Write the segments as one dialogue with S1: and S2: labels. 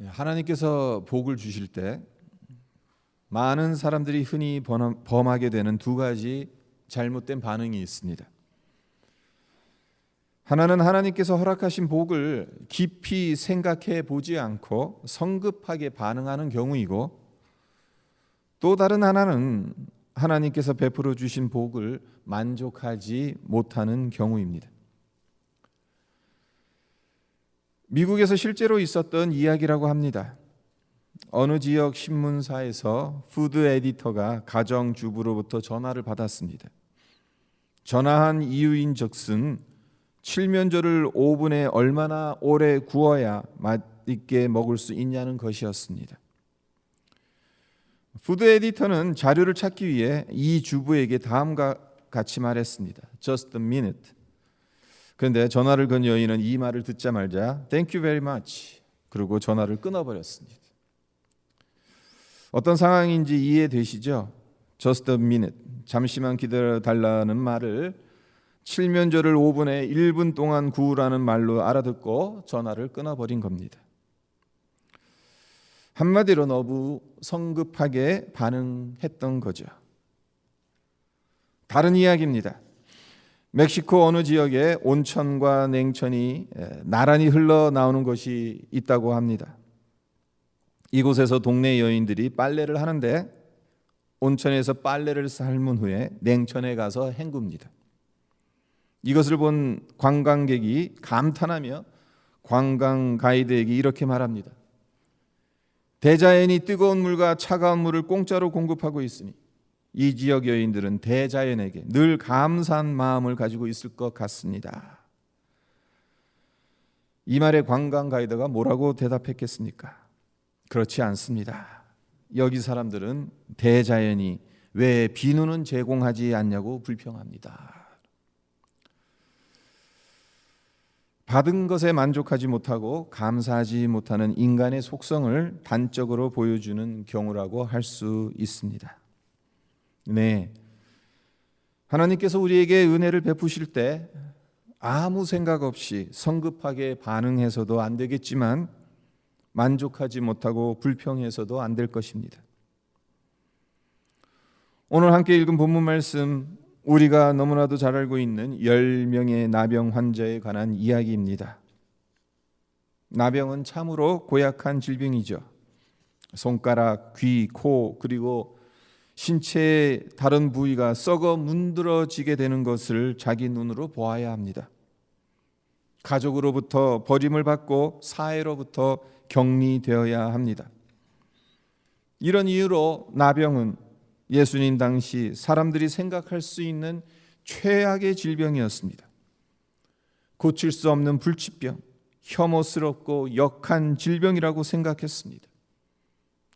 S1: 예, 하나님께서 복을 주실 때 많은 사람들이 흔히 범- 범하게 되는 두 가지 잘못된 반응이 있습니다. 하나는 하나님께서 허락하신 복을 깊이 생각해 보지 않고 성급하게 반응하는 경우이고 또 다른 하나는 하나님께서 베풀어 주신 복을 만족하지 못하는 경우입니다. 미국에서 실제로 있었던 이야기라고 합니다. 어느 지역 신문사에서 푸드 에디터가 가정 주부로부터 전화를 받았습니다. 전화한 이유인즉슨 칠면조를 오븐에 얼마나 오래 구워야 맛있게 먹을 수 있냐는 것이었습니다. 푸드 에디터는 자료를 찾기 위해 이 주부에게 다음과 같이 말했습니다. Just a minute. 그런데 전화를 건 여인은 이 말을 듣자마자 Thank you very much. 그리고 전화를 끊어버렸습니다. 어떤 상황인지 이해되시죠? Just a minute. 잠시만 기다려 달라는 말을 칠면조를 5분에 1분 동안 구우라는 말로 알아듣고 전화를 끊어버린 겁니다. 한마디로 너무 성급하게 반응했던 거죠. 다른 이야기입니다. 멕시코 어느 지역에 온천과 냉천이 에, 나란히 흘러 나오는 곳이 있다고 합니다. 이곳에서 동네 여인들이 빨래를 하는데 온천에서 빨래를 삶은 후에 냉천에 가서 헹굽니다. 이것을 본 관광객이 감탄하며 관광 가이드에게 이렇게 말합니다. 대자연이 뜨거운 물과 차가운 물을 공짜로 공급하고 있으니 이 지역 여인들은 대자연에게 늘 감사한 마음을 가지고 있을 것 같습니다. 이 말에 관광 가이드가 뭐라고 대답했겠습니까? 그렇지 않습니다. 여기 사람들은 대자연이 왜 비누는 제공하지 않냐고 불평합니다. 받은 것에 만족하지 못하고 감사하지 못하는 인간의 속성을 단적으로 보여주는 경우라고 할 수 있습니다. 네. 하나님께서 우리에게 은혜를 베푸실 때 아무 생각 없이 성급하게 반응해서도 안 되겠지만 만족하지 못하고 불평해서도 안 될 것입니다. 오늘 함께 읽은 본문 말씀 우리가 너무나도 잘 알고 있는 10명의 나병 환자에 관한 이야기입니다. 나병은 참으로 고약한 질병이죠. 손가락, 귀, 코 그리고 신체의 다른 부위가 썩어 문드러지게 되는 것을 자기 눈으로 보아야 합니다. 가족으로부터 버림을 받고 사회로부터 격리되어야 합니다. 이런 이유로 나병은 예수님 당시 사람들이 생각할 수 있는 최악의 질병이었습니다. 고칠 수 없는 불치병, 혐오스럽고 역한 질병이라고 생각했습니다.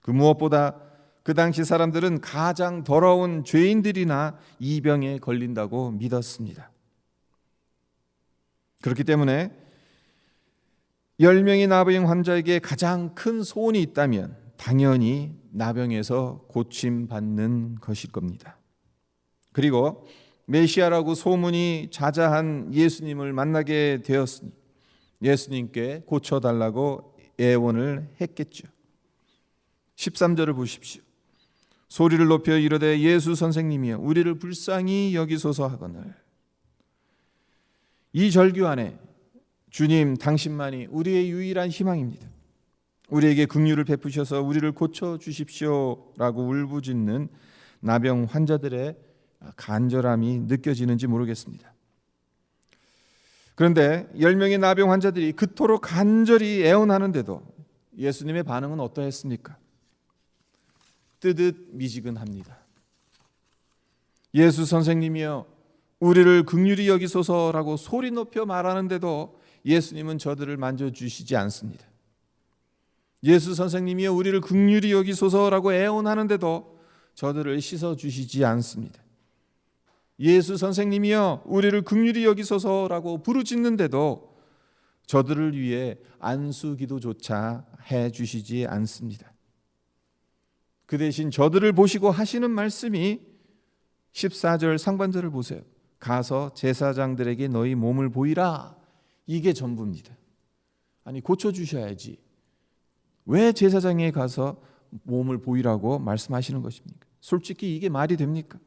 S1: 그 무엇보다 그 당시 사람들은 가장 더러운 죄인들이나 이 병에 걸린다고 믿었습니다. 그렇기 때문에 10명의 나병 환자에게 가장 큰 소원이 있다면 당연히 나병에서 고침 받는 것일 겁니다. 그리고 메시아라고 소문이 자자한 예수님을 만나게 되었으니 예수님께 고쳐 달라고 애원을 했겠죠. 13절을 보십시오. 소리를 높여 이르되 예수 선생님이여 우리를 불쌍히 여기소서 하거늘 이 절규 안에 주님 당신만이 우리의 유일한 희망입니다. 우리에게 긍휼을 베푸셔서 우리를 고쳐 주십시오라고 울부짖는 나병 환자들의 간절함이 느껴지는지 모르겠습니다. 그런데 10명의 나병 환자들이 그토록 간절히 애원하는데도 예수님의 반응은 어떠했습니까? 뜨듯 미지근합니다. 예수 선생님이여 우리를 긍휼히 여기소서라고 소리 높여 말하는데도 예수님은 저들을 만져 주시지 않습니다. 예수 선생님이여 우리를 긍휼히 여기소서라고 애원하는데도 저들을 씻어 주시지 않습니다. 예수 선생님이여 우리를 긍휼히 여기소서라고 부르짖는데도 저들을 위해 안수 기도조차 해 주시지 않습니다. 그 대신 저들을 보시고 하시는 말씀이 14절 상반절을 보세요. 가서 제사장들에게 너희 몸을 보이라. 이게 전부입니다. 아니 고쳐 주셔야지. 왜 제사장에 가서 몸을 보이라고 말씀하시는 것입니까? 솔직히 이게 말이 됩니까?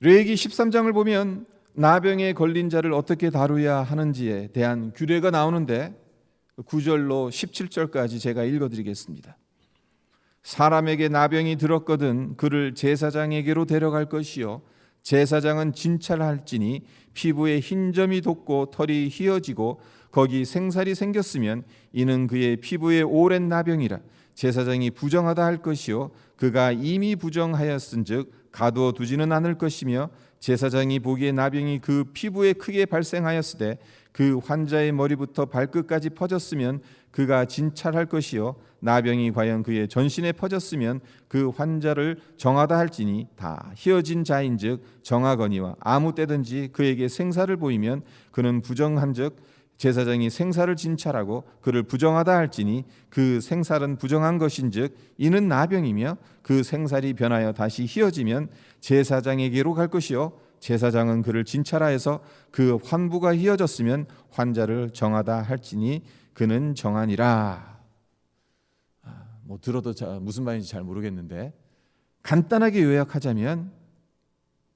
S1: 레기 13장을 보면 나병에 걸린 자를 어떻게 다루어야 하는지에 대한 규례가 나오는데 9절로 17절까지 제가 읽어 드리겠습니다. 사람에게 나병이 들었거든 그를 제사장에게로 데려갈 것이요. 제사장은 진찰할지니 피부에 흰 점이 돋고 털이 휘어지고 거기 생살이 생겼으면 이는 그의 피부에 오랜 나병이라 제사장이 부정하다 할 것이요. 그가 이미 부정하였은즉 가두어 두지는 않을 것이며 제사장이 보기에 나병이 그 피부에 크게 발생하였으되 그 환자의 머리부터 발끝까지 퍼졌으면 그가 진찰할 것이요 나병이 과연 그의 전신에 퍼졌으면 그 환자를 정하다 할지니 다 휘어진 자인즉 정하거니와 아무 때든지 그에게 생사를 보이면 그는 부정한즉 제사장이 생사를 진찰하고 그를 부정하다 할지니 그 생살은 부정한 것인즉 이는 나병이며 그 생살이 변하여 다시 휘어지면 제사장에게로 갈 것이요 제사장은 그를 진찰하여서 그 환부가 휘어졌으면 환자를 정하다 할지니 그는 정하니라. 아, 뭐 들어도 자, 무슨 말인지 잘 모르겠는데 간단하게 요약하자면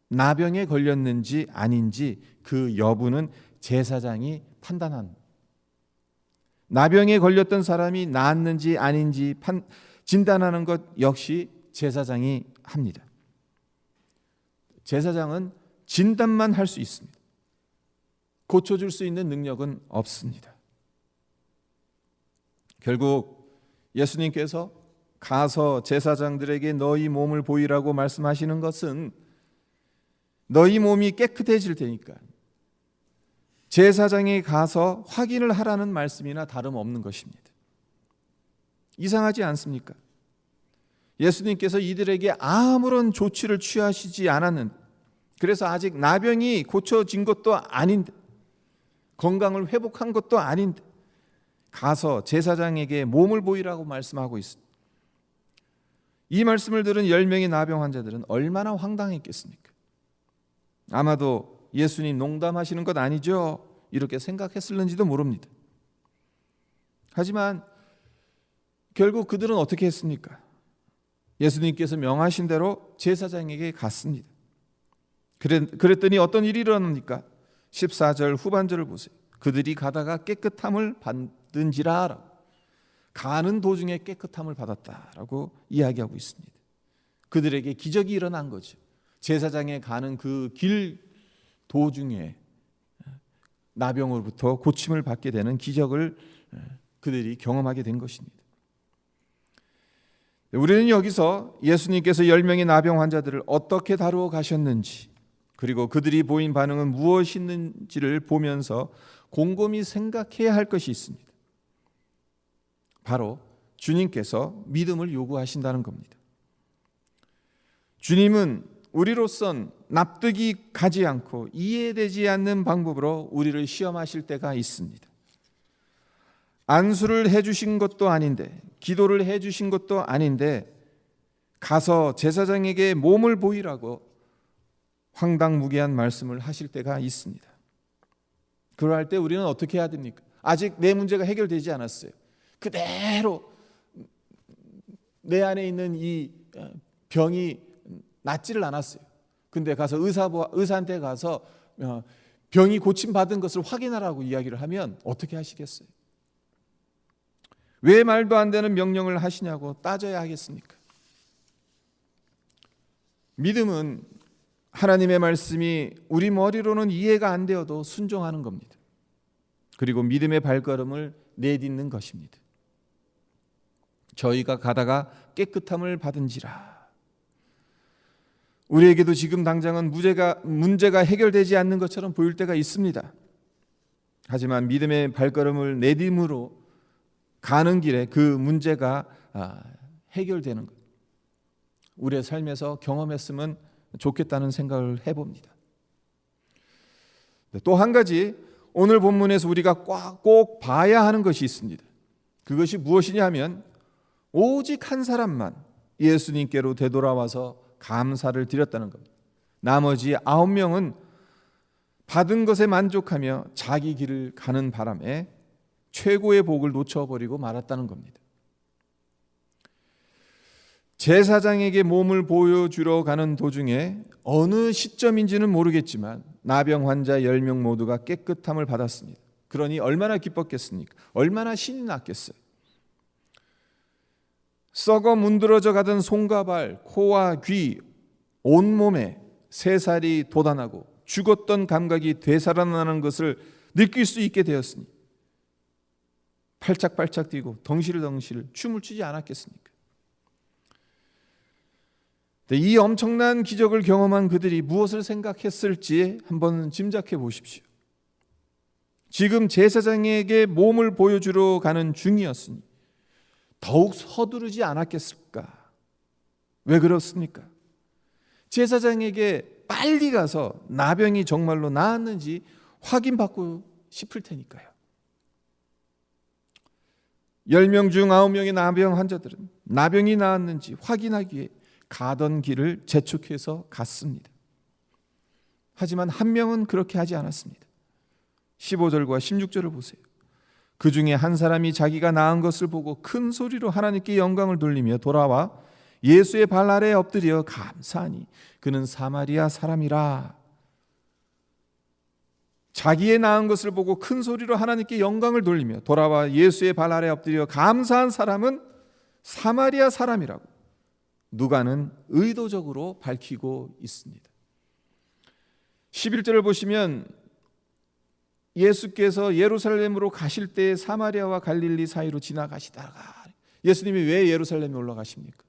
S1: 나병에 걸렸는지 아닌지 그 여부는 제사장이 판단한 나병에 걸렸던 사람이 나았는지 아닌지 판, 진단하는 것 역시 제사장이 합니다. 제사장은 진단만 할 수 있습니다. 고쳐줄 수 있는 능력은 없습니다. 결국 예수님께서 가서 제사장들에게 너희 몸을 보이라고 말씀하시는 것은 너희 몸이 깨끗해질 테니까 제사장에 가서 확인을 하라는 말씀이나 다름없는 것입니다. 이상하지 않습니까? 예수님께서 이들에게 아무런 조치를 취하시지 않았는데 그래서 아직 나병이 고쳐진 것도 아닌데 건강을 회복한 것도 아닌데 가서 제사장에게 몸을 보이라고 말씀하고 있습니다. 이 말씀을 들은 10명의 나병 환자들은 얼마나 황당했겠습니까? 아마도 예수님 농담하시는 것 아니죠? 이렇게 생각했을는지도 모릅니다. 하지만 결국 그들은 어떻게 했습니까? 예수님께서 명하신 대로 제사장에게 갔습니다. 그랬더니 어떤 일이 일어납니까? 14절 후반절을 보세요. 그들이 가다가 깨끗함을 받은지라 가는 도중에 깨끗함을 받았다라고 이야기하고 있습니다. 그들에게 기적이 일어난 거죠. 제사장에 가는 그 길 도중에 나병으로부터 고침을 받게 되는 기적을 그들이 경험하게 된 것입니다. 우리는 여기서 예수님께서 10명의 나병 환자들을 어떻게 다루어 가셨는지 그리고 그들이 보인 반응은 무엇이있는지를 보면서 곰곰이 생각해야 할 것이 있습니다. 바로 주님께서 믿음을 요구하신다는 겁니다. 주님은 우리로선 납득이 가지 않고 이해되지 않는 방법으로 우리를 시험하실 때가 있습니다. 안수를 해주신 것도 아닌데, 기도를 해주신 것도 아닌데, 가서 제사장에게 몸을 보이라고 황당무계한 말씀을 하실 때가 있습니다. 그럴 때 우리는 어떻게 해야 됩니까? 아직 내 문제가 해결되지 않았어요. 그대로 내 안에 있는 이 병이 낫지를 않았어요. 근데 가서 의사 의사한테 가서 어, 병이 고침 받은 것을 확인하라고 이야기를 하면 어떻게 하시겠어요? 왜 말도 안 되는 명령을 하시냐고 따져야 하겠습니까? 믿음은 하나님의 말씀이 우리 머리로는 이해가 안 되어도 순종하는 겁니다. 그리고 믿음의 발걸음을 내딛는 것입니다. 저희가 가다가 깨끗함을 받은지라. 우리에게도 지금 당장은 문제가, 문제가 해결되지 않는 것처럼 보일 때가 있습니다. 하지만 믿음의 발걸음을 내딛음으로 가는 길에 그 문제가 아, 해결되는 것. 우리의 삶에서 경험했으면 좋겠다는 생각을 해봅니다. 또 한 가지 오늘 본문에서 우리가 꼭 봐야 하는 것이 있습니다. 그것이 무엇이냐 하면 오직 한 사람만 예수님께로 되돌아와서 감사를 드렸다는 겁니다. 나머지 아홉 명은 받은 것에 만족하며 자기 길을 가는 바람에 최고의 복을 놓쳐버리고 말았다는 겁니다. 제사장에게 몸을 보여주러 가는 도중에 어느 시점인지는 모르겠지만 나병 환자 10명 모두가 깨끗함을 받았습니다. 그러니 얼마나 기뻤겠습니까? 얼마나 신이 났겠어요. 썩어 문드러져 가던 손과 발, 코와 귀, 온몸에 새살이 돋아나고 죽었던 감각이 되살아나는 것을 느낄 수 있게 되었으니 팔짝팔짝 뛰고 덩실덩실 춤을 추지 않았겠습니까? 이 엄청난 기적을 경험한 그들이 무엇을 생각했을지 한번 짐작해 보십시오. 지금 제사장에게 몸을 보여주러 가는 중이었으니 더욱 서두르지 않았겠을까? 왜 그렇습니까? 제사장에게 빨리 가서 나병이 정말로 나았는지 확인받고 싶을 테니까요. 10명 중 9명의 나병 환자들은 나병이 나았는지 확인하기 위해 가던 길을 재촉해서 갔습니다. 하지만 한 명은 그렇게 하지 않았습니다. 15절과 16절을 보세요. 그 중에 한 사람이 자기가 나은 것을 보고 큰 소리로 하나님께 영광을 돌리며 돌아와 예수의 발 아래에 엎드려 감사하니 그는 사마리아 사람이라. 자기의 나은 것을 보고 큰 소리로 하나님께 영광을 돌리며 돌아와 예수의 발 아래에 엎드려 감사한 사람은 사마리아 사람이라고 누가는 의도적으로 밝히고 있습니다. 11절을 보시면 예수께서 예루살렘으로 가실 때 사마리아와 갈릴리 사이로 지나가시다가 예수님이 왜 예루살렘에 올라가십니까?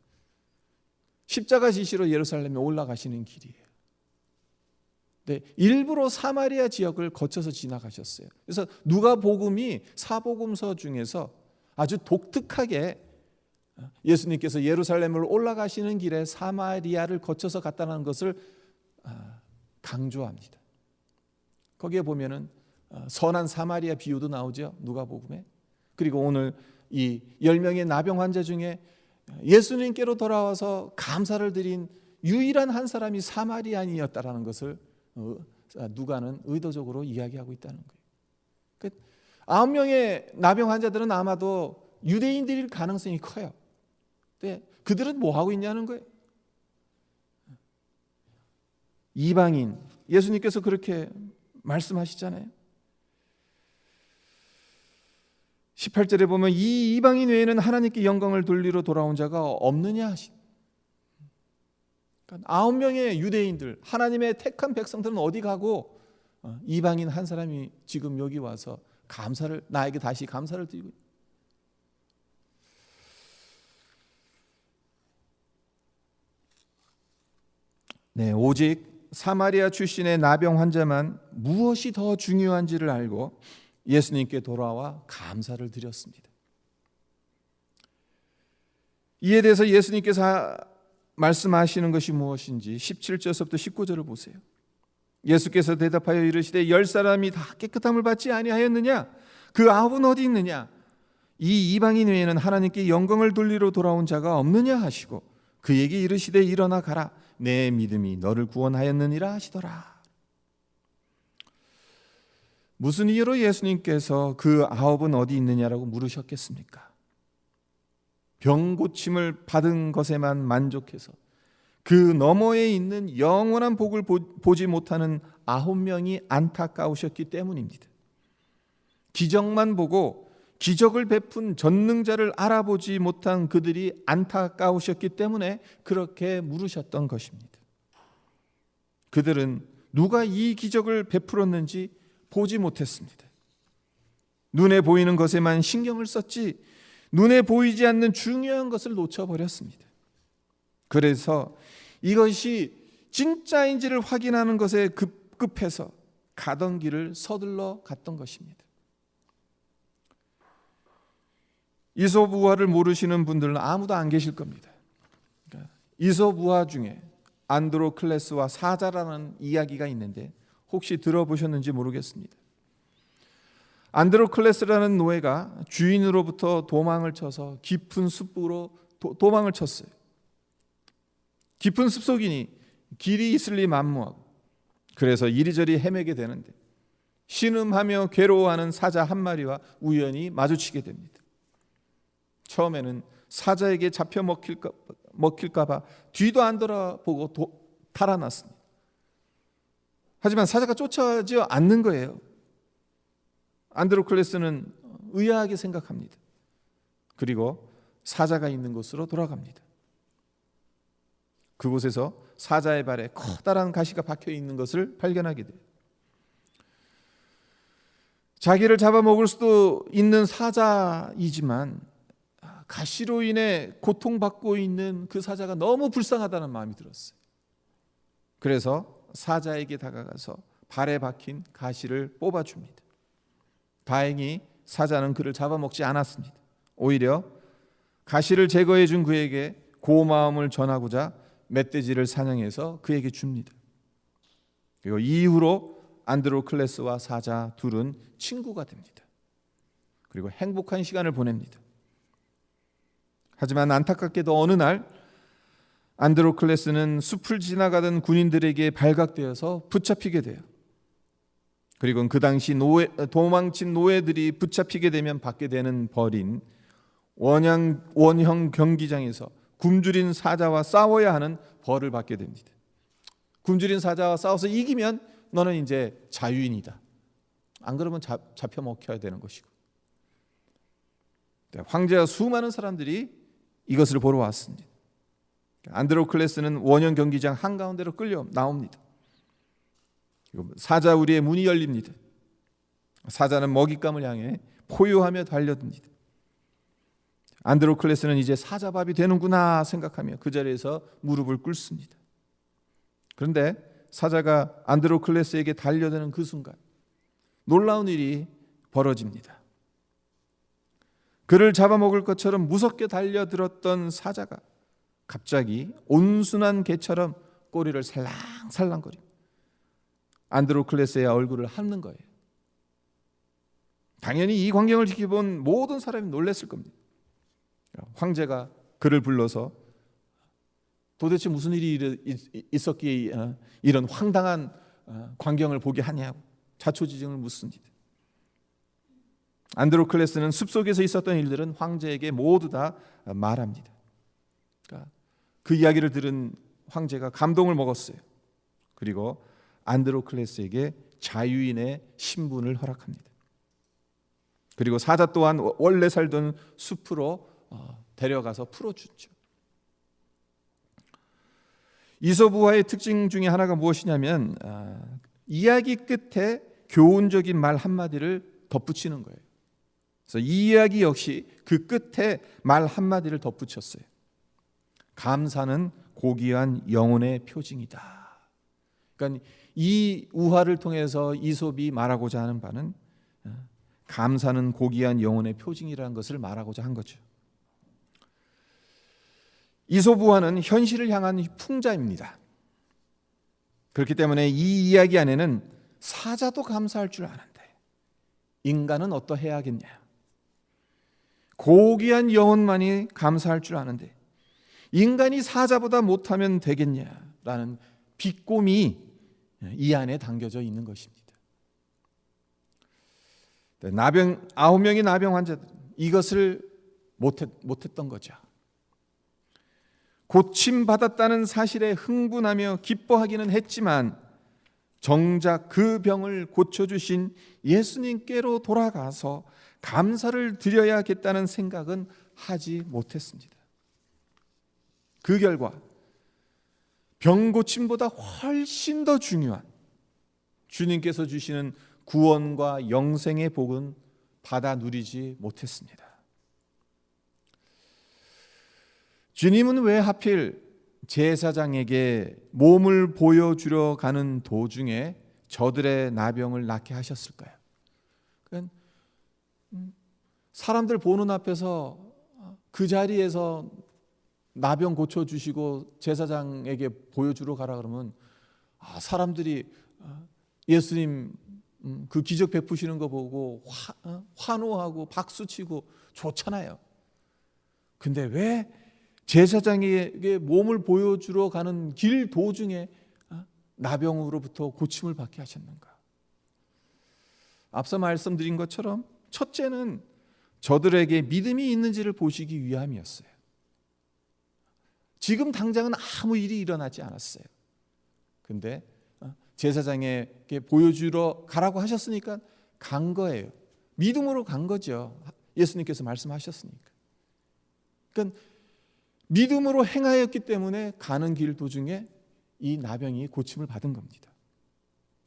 S1: 십자가 지시로 예루살렘에 올라가시는 길이에요. 네, 일부러 사마리아 지역을 거쳐서 지나가셨어요. 그래서 누가 복음이 사복음서 중에서 아주 독특하게 예수님께서 예루살렘을 올라가시는 길에 사마리아를 거쳐서 갔다는 것을 아, 강조합니다. 거기에 보면은 어, 선한 사마리아 비유도 나오죠. 누가복음에. 그리고 오늘 이 10명의 나병 환자 중에 예수님께로 돌아와서 감사를 드린 유일한 한 사람이 사마리안이었다라는 것을 어, 누가는 의도적으로 이야기하고 있다는 거예요. 그 아홉 명의 나병 환자들은 아마도 유대인들일 가능성이 커요. 근데 그들은 뭐 하고 있냐는 거예요. 이방인 예수님께서 그렇게 말씀하시잖아요. 18절에 보면 이 이방인 외에는 하나님께 영광을 돌리러 돌아온 자가 없느냐 하시. 그러니까 아홉 명의 유대인들 하나님의 택한 백성들은 어디 가고 어, 이방인 한 사람이 지금 여기 와서 감사를 나에게 다시 감사를 드리고 네, 오직 사마리아 출신의 나병 환자만 무엇이 더 중요한지를 알고 예수님께 돌아와 감사를 드렸습니다. 이에 대해서 예수님께서 말씀하시는 것이 무엇인지 17절부터 19절을 보세요. 예수께서 대답하여 이르시되 열 사람이 다 깨끗함을 받지 아니하였느냐? 그 아홉은 어디 있느냐? 이 이방인 외에는 하나님께 영광을 돌리러 돌아온 자가 없느냐 하시고 그에게 이르시되 일어나 가라 내 믿음이 너를 구원하였느니라 하시더라. 무슨 이유로 예수님께서 그 아홉은 어디 있느냐라고 물으셨겠습니까? 병 고침을 받은 것에만 만족해서 그 너머에 있는 영원한 복을 보지 못하는 아홉 명이 안타까우셨기 때문입니다. 기적만 보고 기적을 베푼 전능자를 알아보지 못한 그들이 안타까우셨기 때문에 그렇게 물으셨던 것입니다. 그들은 누가 이 기적을 베풀었는지 보지 못했습니다. 눈에 보이는 것에만 신경을 썼지 눈에 보이지 않는 중요한 것을 놓쳐버렸습니다. 그래서 이것이 진짜인지를 확인하는 것에 급급해서 가던 길을 서둘러 갔던 것입니다. 이솝 우화를 모르시는 분들은 아무도 안 계실 겁니다. 그러니까 이솝 우화 중에 안드로클레스와 사자라는 이야기가 있는데 혹시 들어보셨는지 모르겠습니다. 안드로클레스라는 노예가 주인으로부터 도망을 쳐서 깊은 숲으로 도, 도망을 쳤어요. 깊은 숲속이니 길이 있을 리 만무하고 그래서 이리저리 헤매게 되는데 신음하며 괴로워하는 사자 한 마리와 우연히 마주치게 됩니다. 처음에는 사자에게 잡혀 먹힐까, 먹힐까봐 뒤도 안 돌아보고 도, 달아났습니다. 하지만 사자가 쫓아오지 않는 거예요. 안드로클레스는 의아하게 생각합니다. 그리고 사자가 있는 곳으로 돌아갑니다. 그곳에서 사자의 발에 커다란 가시가 박혀 있는 것을 발견하게 돼요. 자기를 잡아먹을 수도 있는 사자이지만 가시로 인해 고통받고 있는 그 사자가 너무 불쌍하다는 마음이 들었어요. 그래서 사자에게 다가가서 발에 박힌 가시를 뽑아줍니다. 다행히 사자는 그를 잡아먹지 않았습니다. 오히려 가시를 제거해 준 그에게 고마움을 전하고자 멧돼지를 사냥해서 그에게 줍니다. 그리고 이후로 안드로클레스와 사자 둘은 친구가 됩니다. 그리고 행복한 시간을 보냅니다. 하지만 안타깝게도 어느 날 안드로클레스는 숲을 지나가던 군인들에게 발각되어서 붙잡히게 돼요. 그리고 그 당시 노예, 도망친 노예들이 붙잡히게 되면 받게 되는 벌인 원형, 원형 경기장에서 굶주린 사자와 싸워야 하는 벌을 받게 됩니다. 굶주린 사자와 싸워서 이기면 너는 이제 자유인이다. 안 그러면 잡, 잡혀 먹혀야 되는 것이고. 네, 황제와 수많은 사람들이 이것을 보러 왔습니다. 안드로클레스는 원형 경기장 한가운데로 끌려 나옵니다. 사자 우리의 문이 열립니다. 사자는 먹잇감을 향해 포효하며 달려듭니다. 안드로클레스는 이제 사자밥이 되는구나 생각하며 그 자리에서 무릎을 꿇습니다. 그런데 사자가 안드로클레스에게 달려드는 그 순간 놀라운 일이 벌어집니다. 그를 잡아먹을 것처럼 무섭게 달려들었던 사자가 갑자기 온순한 개처럼 꼬리를 살랑살랑거리 안드로클레스의 얼굴을 핥는 거예요. 당연히 이 광경을 지켜본 모든 사람이 놀랐을 겁니다. 황제가 그를 불러서 도대체 무슨 일이 있었기에 어, 이런 황당한 어, 광경을 보게 하냐고 자초지종을 묻습니다. 안드로클레스는 숲속에서 있었던 일들은 황제에게 모두 다 말합니다. 그러니까 그 이야기를 들은 황제가 감동을 먹었어요. 그리고 안드로클레스에게 자유인의 신분을 허락합니다. 그리고 사자 또한 원래 살던 숲으로 어, 데려가서 풀어주죠. 이소부화의 특징 중에 하나가 무엇이냐면 아, 이야기 끝에 교훈적인 말 한마디를 덧붙이는 거예요. 그래서 이 이야기 역시 그 끝에 말 한마디를 덧붙였어요. 감사는 고귀한 영혼의 표징이다. 그러니까 이 우화를 통해서 이솝이 말하고자 하는 바는 어, 감사는 고귀한 영혼의 표징이라는 것을 말하고자 한 거죠. 이솝 우화는 현실을 향한 풍자입니다. 그렇기 때문에 이 이야기 안에는 사자도 감사할 줄 아는데 인간은 어떠해야 하겠냐? 고귀한 영혼만이 감사할 줄 아는데 인간이 사자보다 못하면 되겠냐라는 비꼼이 이 안에 담겨져 있는 것입니다. 네, 나병 아홉 명의 나병 환자들 이것을 못했, 못했던 거죠. 고침 받았다는 사실에 흥분하며 기뻐하기는 했지만 정작 그 병을 고쳐주신 예수님께로 돌아가서 감사를 드려야겠다는 생각은 하지 못했습니다. 그 결과 병 고침보다 훨씬 더 중요한 주님께서 주시는 구원과 영생의 복은 받아 누리지 못했습니다. 주님은 왜 하필 제사장에게 몸을 보여주려 가는 도중에 저들의 나병을 낫게 하셨을까요? 음, 사람들 보는 앞에서 그 자리에서 나병 고쳐 주시고 제사장에게 보여주러 가라 그러면 아, 사람들이 어, 예수님 음, 그 기적 베푸시는 거 보고 화, 어, 환호하고 박수 치고 좋잖아요. 근데 왜 제사장에게 몸을 보여주러 가는 길 도중에 어, 나병으로부터 고침을 받게 하셨는가? 앞서 말씀드린 것처럼 첫째는 저들에게 믿음이 있는지를 보시기 위함이었어요. 지금 당장은 아무 일이 일어나지 않았어요. 근데 어, 제사장에게 보여주러 가라고 하셨으니까 간 거예요. 믿음으로 간 거죠. 예수님께서 말씀하셨으니까. 그러니까 믿음으로 행하였기 때문에 가는 길 도중에 이 나병이 고침을 받은 겁니다.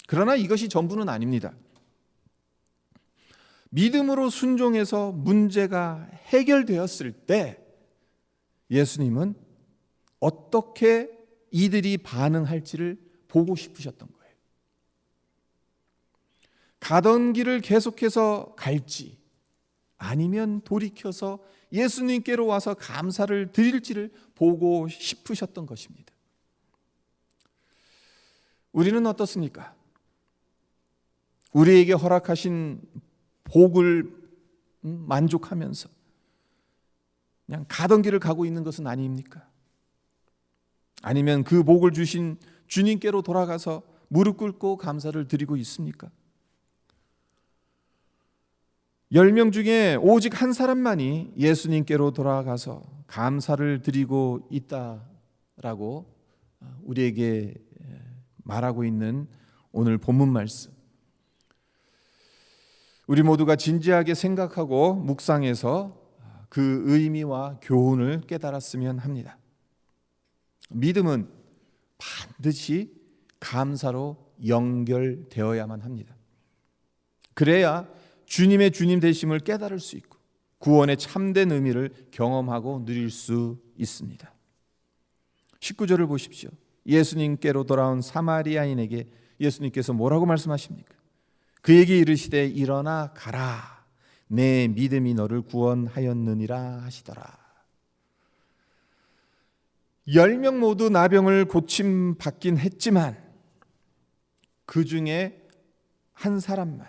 S1: 그러나 이것이 전부는 아닙니다. 믿음으로 순종해서 문제가 해결되었을 때 예수님은 어떻게 이들이 반응할지를 보고 싶으셨던 거예요. 가던 길을 계속해서 갈지 아니면 돌이켜서 예수님께로 와서 감사를 드릴지를 보고 싶으셨던 것입니다. 우리는 어떻습니까? 우리에게 허락하신 복을 음, 만족하면서 그냥 가던 길을 가고 있는 것은 아닙니까? 아니면 그 복을 주신 주님께로 돌아가서 무릎 꿇고 감사를 드리고 있습니까? 열명 중에 오직 한 사람만이 예수님께로 돌아가서 감사를 드리고 있다라고 우리에게 말하고 있는 오늘 본문 말씀. 우리 모두가 진지하게 생각하고 묵상해서 그 의미와 교훈을 깨달았으면 합니다. 믿음은 반드시 감사로 연결되어야만 합니다. 그래야 주님의 주님 되심을 깨달을 수 있고 구원의 참된 의미를 경험하고 누릴 수 있습니다. 19절을 보십시오. 예수님께로 돌아온 사마리아인에게 예수님께서 뭐라고 말씀하십니까? 그에게 이르시되 일어나 가라. 내 믿음이 너를 구원하였느니라 하시더라. 열명 모두 나병을 고침 받긴 했지만 그 중에 한 사람만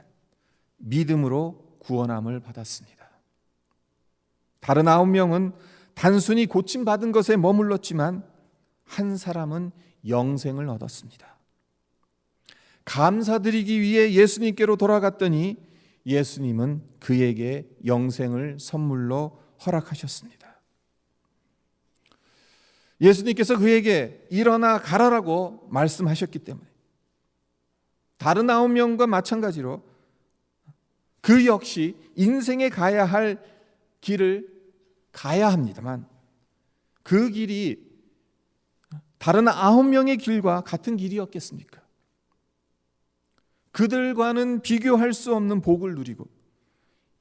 S1: 믿음으로 구원함을 받았습니다. 다른 아홉 명은 단순히 고침 받은 것에 머물렀지만 한 사람은 영생을 얻었습니다. 감사드리기 위해 예수님께로 돌아갔더니 예수님은 그에게 영생을 선물로 허락하셨습니다. 예수님께서 그에게 일어나 가라라고 말씀하셨기 때문에 다른 아홉 명과 마찬가지로 그 역시 인생에 가야 할 길을 가야 합니다만 그 길이 다른 아홉 명의 길과 같은 길이었겠습니까? 그들과는 비교할 수 없는 복을 누리고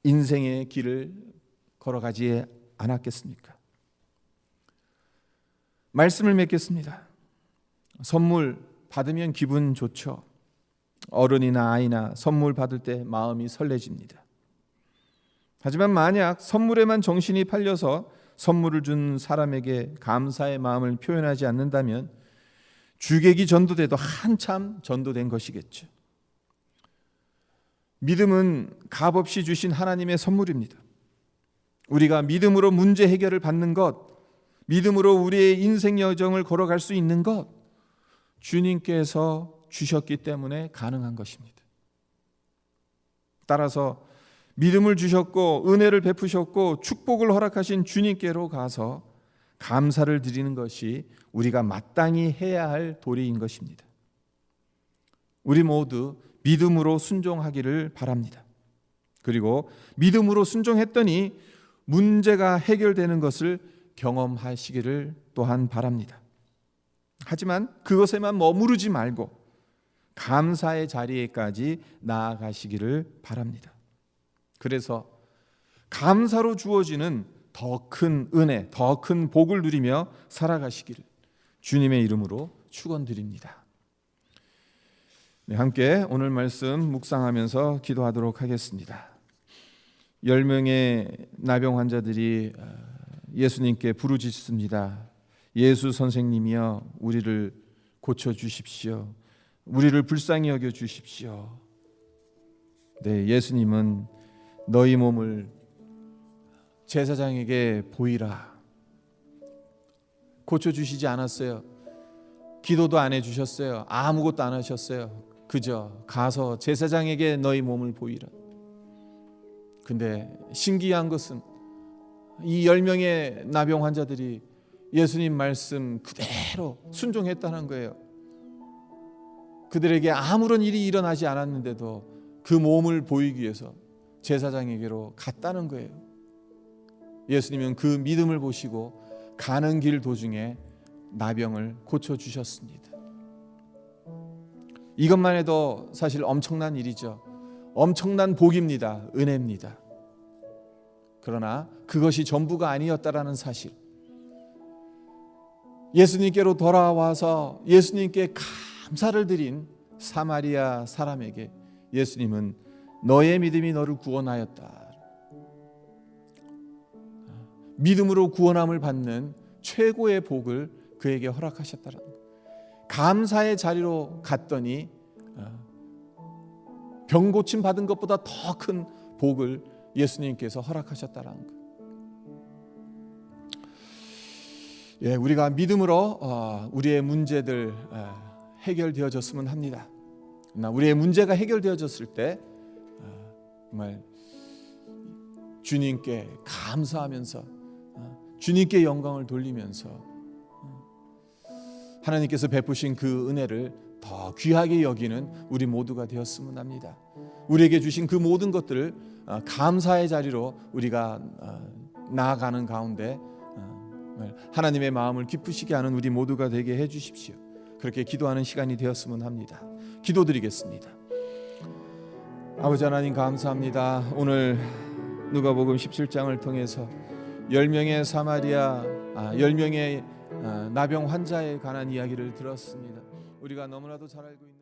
S1: 인생의 길을 걸어가지 않았겠습니까? 말씀을 맺겠습니다. 선물 받으면 기분 좋죠. 어른이나 아이나 선물 받을 때 마음이 설레집니다. 하지만 만약 선물에만 정신이 팔려서 선물을 준 사람에게 감사의 마음을 표현하지 않는다면 주객이 전도돼도 한참 전도된 것이겠죠. 믿음은 값없이 주신 하나님의 선물입니다. 우리가 믿음으로 문제 해결을 받는 것, 믿음으로 우리의 인생 여정을 걸어갈 수 있는 것, 주님께서 주셨기 때문에 가능한 것입니다. 따라서 믿음을 주셨고 은혜를 베푸셨고 축복을 허락하신 주님께로 가서 감사를 드리는 것이 우리가 마땅히 해야 할 도리인 것입니다. 우리 모두 믿음으로 순종하기를 바랍니다. 그리고 믿음으로 순종했더니 문제가 해결되는 것을 경험하시기를 또한 바랍니다. 하지만 그것에만 머무르지 말고 감사의 자리에까지 나아가시기를 바랍니다. 그래서 감사로 주어지는 더 큰 은혜, 더 큰 복을 누리며 살아가시기를 주님의 이름으로 축원드립니다. 네, 함께 오늘 말씀 묵상하면서 기도하도록 하겠습니다. 열 명의 나병 환자들이 어, 예수님께 부르짖습니다. 예수 선생님이여 우리를 고쳐 주십시오. 우리를 불쌍히 여겨 주십시오. 네, 예수님은 너희 몸을 제사장에게 보이라. 고쳐 주시지 않았어요. 기도도 안 해 주셨어요. 아무것도 안 하셨어요. 그저 가서 제사장에게 너희 몸을 보이라. 근데 신기한 것은 이열 명의 나병 환자들이 예수님 말씀 그대로 순종했다는 거예요. 그들에게 아무런 일이 일어나지 않았는데도 그 몸을 보이기 위해서 제사장에게로 갔다는 거예요. 예수님은 그 믿음을 보시고 가는 길 도중에 나병을 고쳐 주셨습니다. 이것만 해도 사실 엄청난 일이죠. 엄청난 복입니다. 은혜입니다. 그러나 그것이 전부가 아니었다라는 사실. 예수님께로 돌아와서 예수님께 감사를 드린 사마리아 사람에게 예수님은 너의 믿음이 너를 구원하였다. 믿음으로 구원함을 받는 최고의 복을 그에게 허락하셨다는 것. 감사의 자리로 갔더니 어, 병 고침 받은 것보다 더 큰 복을 예수님께서 허락하셨다는 것. 예, 우리가 믿음으로 어, 우리의 문제들 어, 해결되어졌으면 합니다. 나 우리의 문제가 해결되어졌을 때 어, 정말 주님께 감사하면서 어, 주님께 영광을 돌리면서 어, 하나님께서 베푸신 그 은혜를 더 귀하게 여기는 우리 모두가 되었으면 합니다. 우리에게 주신 그 모든 것들을 어, 감사의 자리로 우리가 어, 나아가는 가운데 어, 하나님의 마음을 기쁘시게 하는 우리 모두가 되게 해 주십시오. 그렇게 기도하는 시간이 되었으면 합니다. 기도드리겠습니다. 아버지 하나님 감사합니다. 오늘 누가복음 17장을 통해서 10명의 사마리아 아, 10명의 아, 나병 환자에 관한 이야기를 들었습니다. 우리가 너무나도 잘 알고 있는